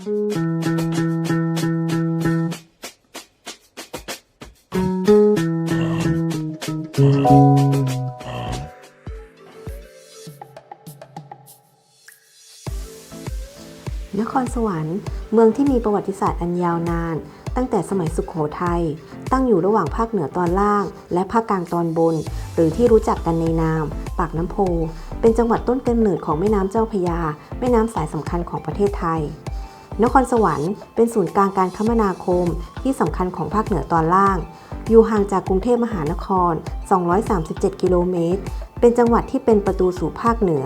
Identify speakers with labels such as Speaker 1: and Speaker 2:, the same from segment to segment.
Speaker 1: นครสวรรค์ เมืองที่มีประวัติศาสตร์อันยาวนาน ตั้งแต่สมัยสุขโขทัยตั้งอยู่ระหว่างภาคเหนือตอนล่าง และภาคกลางตอนบน หรือที่รู้จักกันในนาม ปากน้ำโพ เป็นจังหวัดต้นกำเนิดของแม่น้ำเจ้าพระยา แม่น้ำสายสำคัญของประเทศไทย นครสวรรค์เป็นศูนย์กลางการคมนาคมที่สำคัญของภาคเหนือตอนล่าง อยู่ห่างจากกรุงเทพมหานคร 237 กิโลเมตร เป็นจังหวัดที่เป็นประตูสู่ภาคเหนือ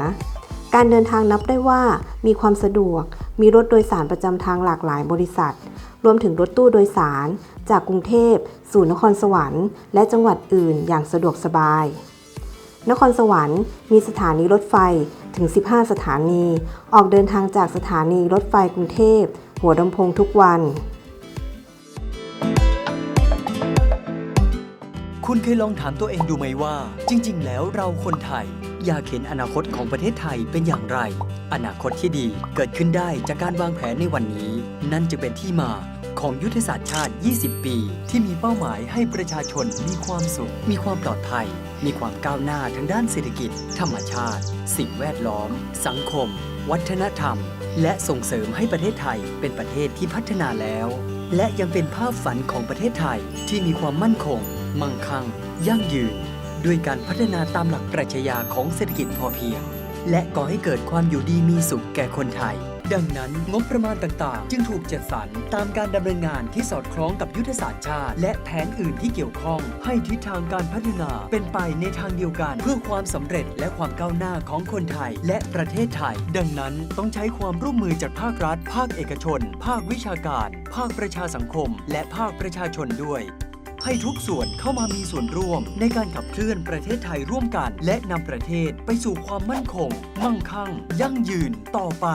Speaker 1: การเดินทางนับได้ว่ามีความสะดวก มีรถโดยสารประจำทางหลากหลายบริษัท รวมถึงรถตู้โดยสาร จากกรุงเทพสู่นครสวรรค์ และจังหวัดอื่นอย่างสะดวกสบาย นครสวรรค์มีสถานีรถไฟถึง 15 สถานี ออกเดินทางจากสถานีรถไฟกรุงเทพ หัวลำโพงทุกวัน
Speaker 2: คุณเคยลองถามตัวเองดูไหมว่า จริง ๆ แล้วเราคนไทย อยากเห็นอนาคตของประเทศไทยเป็นอย่างไร อนาคตที่ดีเกิดขึ้นได้จากการวางแผนในวันนี้ นั่นจึงเป็นที่มา ของยุทธศาสตร์ชาติ 20 ปี ที่มีเป้าหมายให้ประชาชนมีความสุข มีความปลอดภัย มีความก้าวหน้าทางด้านเศรษฐกิจ ธรรมชาติ สิ่งแวดล้อม สังคม วัฒนธรรม และส่งเสริมให้ประเทศไทยเป็นประเทศที่พัฒนาแล้ว และยังเป็นภาพฝันของประเทศไทยที่มีความมั่นคง มั่งคั่ง ยั่งยืน ด้วยการพัฒนาตามหลักปรัชญาของเศรษฐกิจพอเพียง และก่อให้เกิดความอยู่ดีมีสุขแก่คนไทย ดังนั้นงบประมาณต่างๆ จึงถูกจัดสรรตามการดำเนินงานที่สอดคล้องกับยุทธศาสตร์ชาติ และแผนอื่นที่เกี่ยวข้อง ให้ทิศทางการพัฒนาเป็นไปในทางเดียวกันเพื่อความสำเร็จและความก้าวหน้าของคนไทย และประเทศไทย ดังนั้นต้องใช้ความร่วมมือจากภาครัฐ ภาคเอกชน ภาควิชาการ ภาคประชาสังคม และภาคประชาชนด้วยให้ทุกส่วนเข้ามามีส่วนร่วมในการขับเคลื่อนประเทศไทยร่วมกัน และนำประเทศไปสู่ความมั่นคง มั่งคั่ง ยั่งยืนต่อไป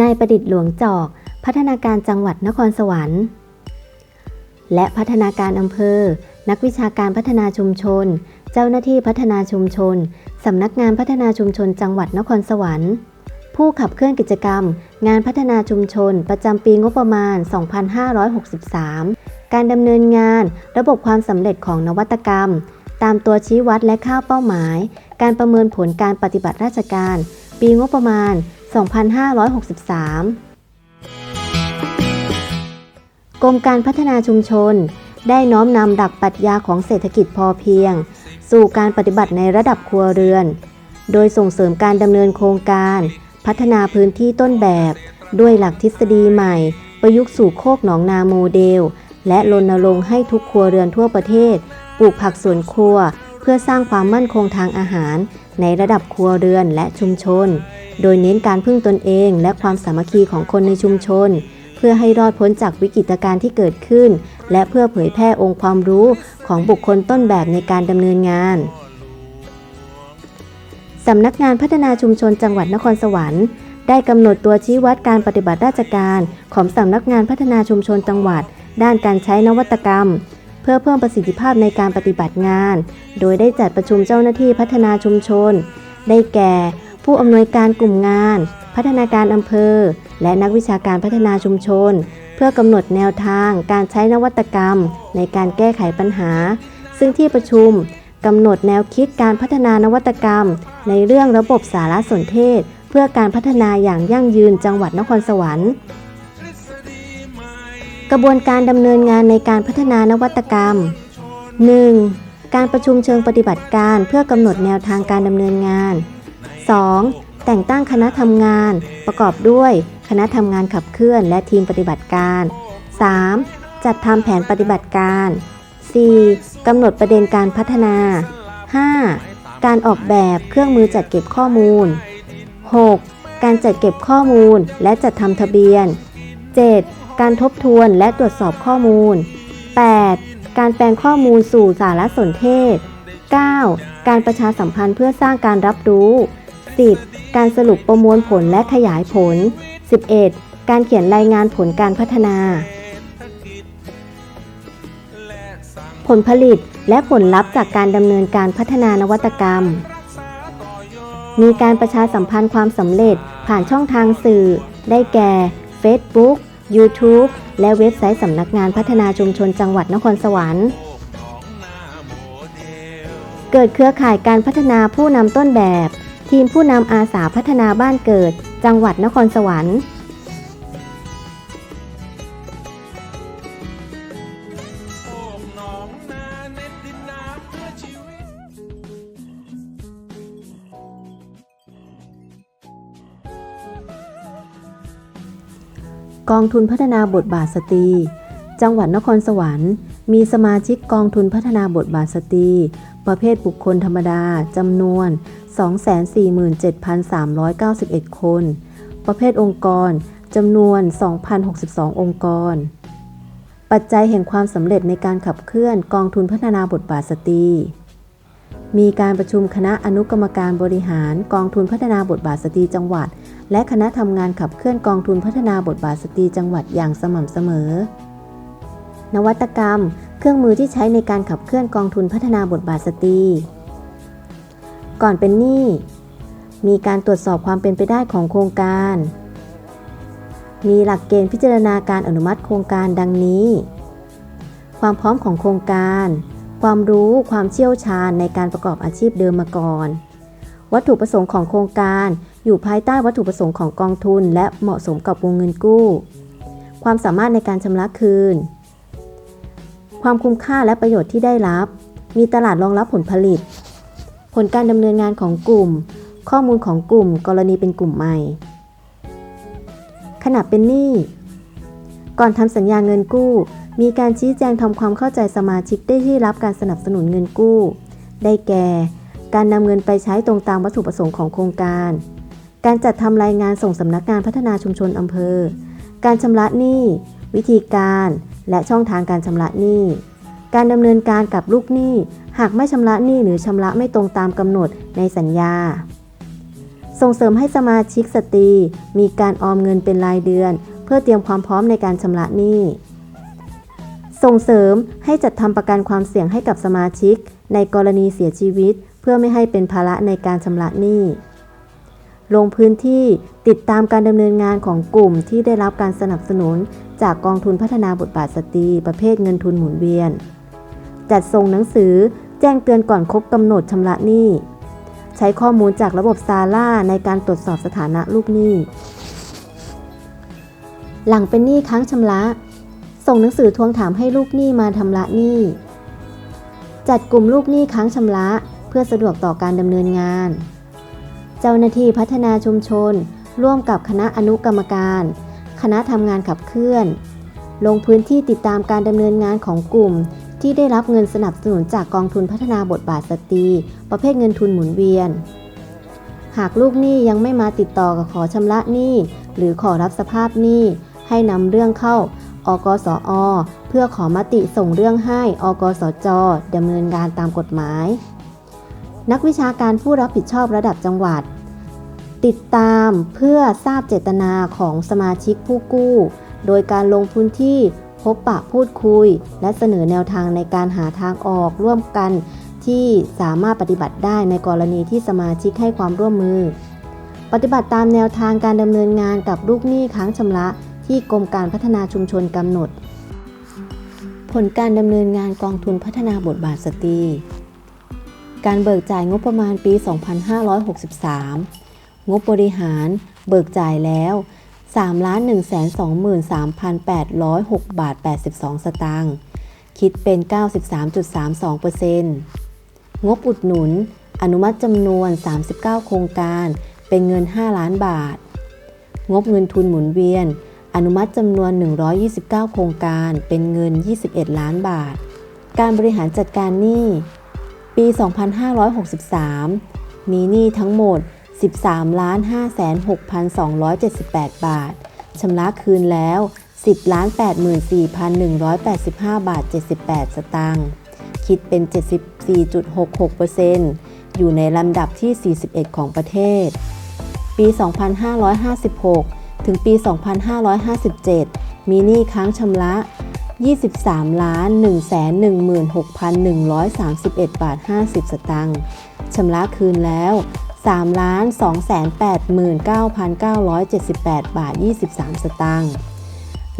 Speaker 1: นายประดิษฐ์หลวงจอก พัฒนาการจังหวัดนครสวรรค์ และพัฒนาการอำเภอ นักวิชาการพัฒนาชุมชน เจ้าหน้าที่พัฒนาชุมชน สำนักงานพัฒนาชุมชนจังหวัดนครสวรรค์ ผู้ขับเคลื่อนกิจกรรม งานพัฒนาชุมชน ประจำปีงบประมาณ 2563 การดำเนินงานระบบความสำเร็จของนวัตกรรม ตามตัวชี้วัดและค่าเป้าหมาย การประเมินผลการปฏิบัติราชการ ปีงบประมาณ 2563 กรมการพัฒนาชุมชน ได้น้อมนำดักปรัชญาของเศรษฐกิจพอเพียง สู่การปฏิบัติในระดับครัวเรือน โดยส่งเสริมการดำเนินโครงการ พัฒนาพื้นที่ต้นแบบ ด้วยหลักทฤษฎีใหม่ ประยุกต์สู่โคกหนองนาโมเดล และรณรงค์ให้ทุกครัวเรือนทั่วประเทศ ปลูกผักสวนครัว เพื่อสร้างความมั่นคงทางอาหาร ในระดับครัวเรือนและชุมชน โดยเน้นการพึ่งตนเองและความสามัคคีของคนในชุมชน เพื่อให้รอดพ้นจากวิกฤตการณ์ที่เกิดขึ้น และเพื่อเผยแพร่องค์ความรู้ของบุคคลต้นแบบในการดำเนินงานสำนักงานพัฒนาชุมชนจังหวัดนครสวรรค์ได้กำหนดตัวชี้วัดการปฏิบัติราชการ ของสำนักงานพัฒนาชุมชนจังหวัด ด้านการใช้นวัตกรรม เพื่อเพิ่มประสิทธิภาพในการปฏิบัติงาน โดยได้จัดประชุมเจ้าหน้าที่พัฒนาชุมชน ได้แก่ ผู้อำนวยการกลุ่มงาน พัฒนาการอำเภอ และนักวิชาการพัฒนาชุมชน เพื่อกำหนดแนวทางการใช้นวัตกรรม ในการแก้ไขปัญหา ซึ่งที่ประชุมกำหนดแนวคิดการพัฒนานวัตกรรม ในเรื่องระบบสารสนเทศ เพื่อการพัฒนาอย่างยั่งยืนจังหวัดนครสวรรค์ กระบวนการดำเนินงานในการพัฒนานวัตกรรม 1. การประชุมเชิงปฏิบัติการเพื่อกำหนดแนวทางการดำเนินงาน 2. แต่งตั้งคณะทำงาน ประกอบด้วยคณะทำงานขับเคลื่อนและทีมปฏิบัติการ 3. จัดทำแผนปฏิบัติการ 4. กำหนดประเด็นการพัฒนา 5. การออกแบบเครื่องมือจัดเก็บข้อมูล 6. การจัดเก็บข้อมูลและจัดทำทะเบียน 7. การทบทวนและตรวจสอบข้อมูล 8. การแปลงข้อมูลสู่สารสนเทศ 9. การประชาสัมพันธ์เพื่อสร้างการรับรู้ 10. การสรุปประมวลผลและขยายผล 11. การเขียนรายงานผลการพัฒนา ผลผลิตและผลลัพธ์จากการดำเนินการพัฒนานวัตกรรม มีการประชาสัมพันธ์ความสำเร็จผ่านช่องทางสื่อ ได้แก่ Facebook YouTube และเว็บไซต์สำนักงานพัฒนาชุมชนจังหวัดนครสวรรค์ เกิดเครือข่ายการพัฒนาผู้นำต้นแบบ ทีมผู้นำอาสาพัฒนาบ้านเกิด จังหวัดนครสวรรค์ กองทุนพัฒนาบทบาทสตรี จังหวัดนครสวรรค์ มีสมาชิกกองทุนพัฒนาบทบาทสตรี ประเภทบุคคลธรรมดาจำนวน 247,391 คน ประเภทองค์กรจำนวน 2,062 องค์กร ปัจจัยแห่งความสำเร็จในการขับเคลื่อนกองทุนพัฒนาบทบาทสตรีมีการประชุมคณะอนุกรรมการบริหารกองทุนพัฒนาบทบาทสตรีจังหวัด และคณะทำงานขับเคลื่อนกองทุนพัฒนาบทบาทสตรีจังหวัดอย่างสม่ำเสมอ นวัตกรรม เครื่องมือที่ใช้ในการขับเคลื่อนกองทุนพัฒนาบทบาทสตรี ก่อนเป็นหนี้ มีการตรวจสอบความเป็นไปได้ของโครงการ มีหลักเกณฑ์พิจารณาการอนุมัติโครงการดังนี้ ความพร้อมของโครงการ ความรู้ความเชี่ยวชาญในการประกอบอาชีพเดิมมาก่อน วัตถุประสงค์ของโครงการ อยู่ภายใต้วัตถุประสงค์ของกองทุน และเหมาะสมกับวงเงินกู้ ความสามารถในการชำระคืน ความคุ้มค่าและประโยชน์ที่ได้รับ มีตลาดรองรับผลผลิต ผลการดำเนินงานของกลุ่ม ข้อมูลของกลุ่ม กรณีเป็นกลุ่มใหม่ ขณะเป็นหนี้ก่อนทำสัญญาเงินกู้ มีการชี้แจงทำความเข้าใจสมาชิกได้ที่รับการสนับสนุนเงินกู้ ได้แก่ การนำเงินไปใช้ตรงตามวัตถุประสงค์ของโครงการ การจัดทำรายงานส่งสำนักงานพัฒนาชุมชนอำเภอ การชำระหนี้ วิธีการ และช่องทางการชำระหนี้ การดำเนินการกับลูกหนี้ หากไม่ชำระหนี้หรือชำระไม่ตรงตามกำหนดในสัญญา ส่งเสริมให้สมาชิกสตรีมีการออมเงินเป็นรายเดือน เพื่อเตรียมความพร้อมในการชำระหนี้ ส่งเสริมให้จัดทำประกันความเสี่ยงให้กับสมาชิก ในกรณีเสียชีวิต เพื่อไม่ให้เป็นภาระในการชำระหนี้ ลงพื้นที่ติดตามการดำเนินงานของกลุ่มที่ได้รับการสนับสนุน จากกองทุนพัฒนาบทบาทสตรีประเภทเงินทุนหมุนเวียน จัดส่งหนังสือแจ้งเตือนก่อนครบกำหนดชำระหนี้ ใช้ข้อมูลจากระบบซาร่าในการตรวจสอบสถานะลูกหนี้ หลังเป็นหนี้ค้างชำระ ส่งหนังสือทวงถามให้ลูกหนี้มาชำระหนี้ จัดกลุ่มลูกหนี้ค้างชำระ เพื่อสะดวกต่อการดำเนินงาน เจ้าหน้าที่พัฒนาชุมชน ร่วมกับคณะอนุกรรมการ คณะทำงานขับเคลื่อน ลงพื้นที่ติดตามการดำเนินงานของกลุ่ม ที่ได้รับเงินสนับสนุนจากกองทุนพัฒนาบทบาทสตรี ประเภทเงินทุนหมุนเวียน หากลูกหนี้ยังไม่มาติดต่อกับขอชำระหนี้ หรือขอรับสภาพหนี้ ให้นำเรื่องเข้า อกสอเพื่อขอมติส่งเรื่องให้อกสจดำเนินการตามกฎหมาย นักวิชาการผู้รับผิดชอบระดับจังหวัด ติดตามเพื่อทราบเจตนาของสมาชิกผู้กู้ โดยการลงพื้นที่พบปะพูดคุย และเสนอแนวทางในการหาทางออกร่วมกันที่สามารถปฏิบัติได้ในกรณีที่สมาชิกให้ความร่วมมือ ปฏิบัติตามแนวทางการดำเนินงานกับลูกหนี้ค้างชำระที่กรมการพัฒนาชุมชนกำหนด ผลการดำเนินงานกองทุนพัฒนาบทบาทสตรี การเบิกจ่ายงบประมาณปี 2563 งบบริหาร เบิกจ่ายแล้ว 3,123,806 บาท 82 สตางค์คิดเป็น 93.32%งบอุดหนุน อนุมัติจำนวน 39 โครงการเป็นเงิน 5 ล้านบาท งบเงินทุนหมุนเวียน อนุมัติจำนวน 129 โครงการเป็นเงิน 21 ล้านบาท การบริหารจัดการหนี้ ปี 2563 มีหนี้ทั้งหมด 13 5,6,278 บาท ชำระคืนแล้ว 10 84,185 บาท 78 สตางค์คิดเป็น 74.66%อยู่ในลำดับที่ 41 ของประเทศ ปี 2556 ถึงปี 2557 มีหนี้ค้างชำระ 23ล้าน116,131 บาท 50 สตางค์ชำระคืนแล้ว3ล้าน289,978 บาท 23 สตางค์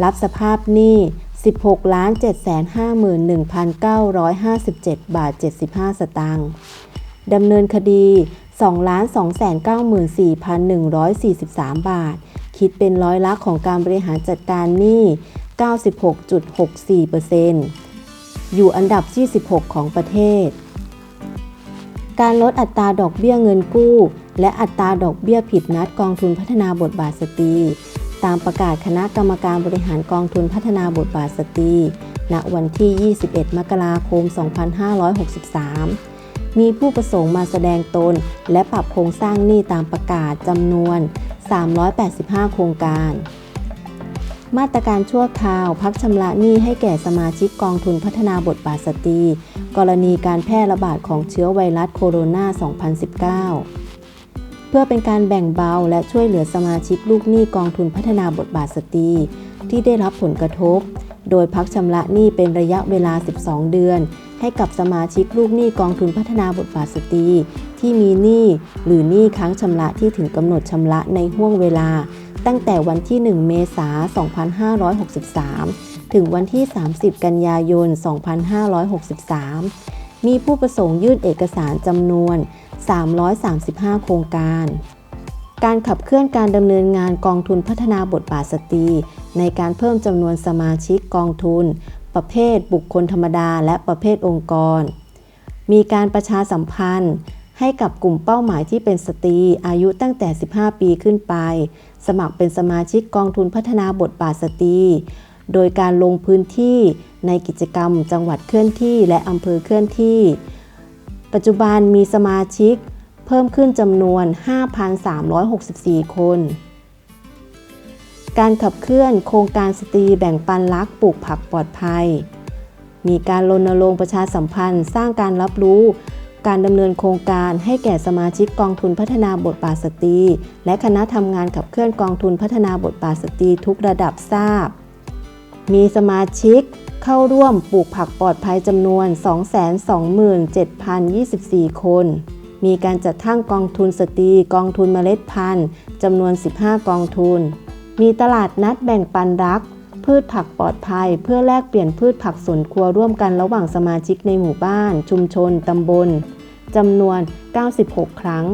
Speaker 1: รับสภาพหนี้ 16ล้าน751,957 บาท 75 สตางค์ดำเนินคดี 2 294,143 บาท คิดเป็นร้อยละของการบริหารจัดการหนี้ 96.64%อยู่อันดับที่ 16 ของประเทศ การลดอัตราดอกเบี้ยเงินกู้ และอัตราดอกเบี้ยผิดนัดกองทุนพัฒนาบทบาทสตรี ตามประกาศคณะกรรมการบริหารกองทุนพัฒนาบทบาทสตรี ณ วันที่ 21 มกราคม 2563มีผู้ประสงค์มาแสดงตน และปรับโครงสร้างหนี้ตามประกาศจำนวน 385 โครงการ มาตรการชั่วคราว พักชำระหนี้ให้แก่สมาชิกกองทุนพัฒนาบทบาทสตรี กรณีการแพร่ระบาดของเชื้อไวรัสโคโรนา 2019 เพื่อเป็นการแบ่งเบาและช่วยเหลือสมาชิกลูกหนี้กองทุนพัฒนาบทบาทสตรี ที่ได้รับผลกระทบ โดยพักชำระหนี้เป็นระยะเวลา 12 เดือน ให้กับสมาชิกลูกหนี้กองทุนพัฒนาบทบาทสตรี ที่มีหนี้หรือหนี้ค้างชำระที่ถึงกำหนดชำระในห่วงเวลา ตั้งแต่วันที่ 1 เมษายน 2563 ถึงวันที่ 30 กันยายน 2563 มีผู้ประสงค์ยื่นเอกสารจำนวน 335 โครงการ การขับเคลื่อนการดำเนินงานกองทุนพัฒนาบทบาทสตรี ในการเพิ่มจำนวนสมาชิกกองทุน ประเภทบุคคลธรรมดา และประเภทองค์กรมีการประชาสัมพันธ์ ให้กับกลุ่มเป้าหมายที่เป็นสตรีอายุตั้งแต่ 15 ปีขึ้นไป สมัครเป็นสมาชิกกองทุนพัฒนาบทบาทสตรี โดยการลงพื้นที่ในกิจกรรมจังหวัดเคลื่อนที่และอำเภอเคลื่อนที่ ปัจจุบันมีสมาชิกเพิ่มขึ้นจำนวน 5,364 คน การขับเคลื่อนโครงการสตรีแบ่งปันรักปลูกผักปลอดภัย มีการรณรงค์ประชาสัมพันธ์ สร้างการรับรู้ การดำเนินโครงการให้แก่สมาชิกกองทุนพัฒนาบทบาทสตรี และคณะทำงานขับเคลื่อนกองทุนพัฒนาบทบาทสตรีทุกระดับทราบ มีสมาชิกเข้าร่วมปลูกผักปลอดภัยจำนวน 227,024 คน มีการจัดทั้งกองทุนสตรีกองทุนเมล็ดพันธุ์จำนวน 15 กองทุน มีตลาดนัดแบ่งปันรัก พืชผักปลอดภัย เพื่อแลกเปลี่ยนพืชผักสวนครัวร่วมกันระหว่างสมาชิกในหมู่บ้าน ชุมชน ตำบลจำนวน 96 ครั้ง